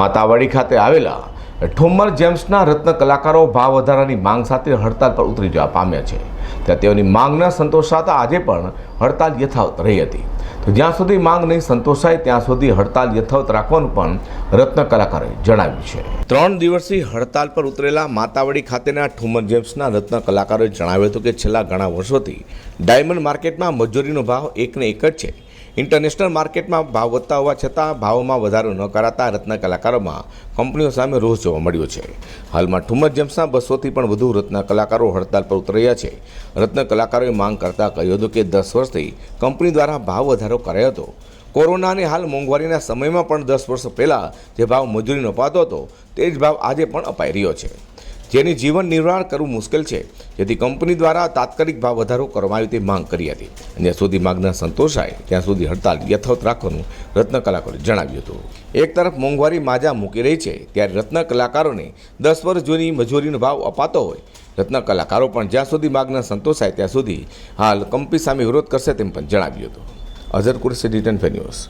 માતાવાડી ખાતે આવેલા ઠુમ્મર જેમ્સના રત્ન કલાકારો ભાવ વધારાની માંગ સાથે હડતાલ પર ઉતરી જવા પામ્યા છે. ત્યાં તેઓની માંગના સંતોષાતા આજે પણ હડતાલ યથાવત રહી હતી. તો જ્યાં સુધી માંગ નહીં સંતોષાય, ત્યાં સુધી હડતાલ યથાવત રાખવાનું પણ રત્ન કલાકારોએ જણાવ્યું છે. ત્રણ દિવસથી હડતાલ પર ઉતરેલા માતાવાડી ખાતેના ઠુમ્મર જેમ્સના રત્ન કલાકારોએ જણાવ્યું હતું કે છેલ્લા ઘણા વર્ષોથી ડાયમંડ માર્કેટમાં મજૂરીનો ભાવ એકને એક જ છે. ઇન્ટરનેશનલ માર્કેટમાં ભાવ વધતા હોવા છતાં ભાવોમાં વધારો ન કરાતા રત્ન કલાકારોમાં કંપનીઓ સામે રોષ જોવા મળ્યો છે. હાલમાં ઠુમર જેમ્સના બસોથી પણ વધુ રત્ન કલાકારો હડતાલ પર ઉતર્યા છે. રત્ન કલાકારોએ માંગ કરતા કહ્યું હતું કે દસ વર્ષથી કંપની દ્વારા ભાવ વધારો કરાયો હતો. કોરોના અને હાલ મોંઘવારીના સમયમાં પણ દસ વર્ષ પહેલાં જે ભાવ મજૂરીનો અપાતો હતો, તે જ ભાવ આજે પણ અપાઈ રહ્યો છે. જેની જીવન નિર્વાહ કરવું મુશ્કેલ છે. જેથી કંપની દ્વારા તાત્કાલિક ભાવ વધારો કરવામાં આવ્યો તે માંગ કરી હતી. જ્યાં સુધી માંગના સંતોષાય ત્યાં સુધી હડતાલ યથાવત રાખવાનું રત્ન કલાકારોએ જણાવ્યું હતું. એક તરફ મોંઘવારી માજા મૂકી રહી છે, ત્યારે રત્ન કલાકારોને દસ વર્ષ જૂની મજૂરીનો ભાવ અપાતો હોય, રત્ન કલાકારો પણ જ્યાં સુધી માંગના સંતોષાય ત્યાં સુધી હાલ કંપની સામે વિરોધ કરશે તેમ પણ જણાવ્યું હતું. Azhar Kursi return news.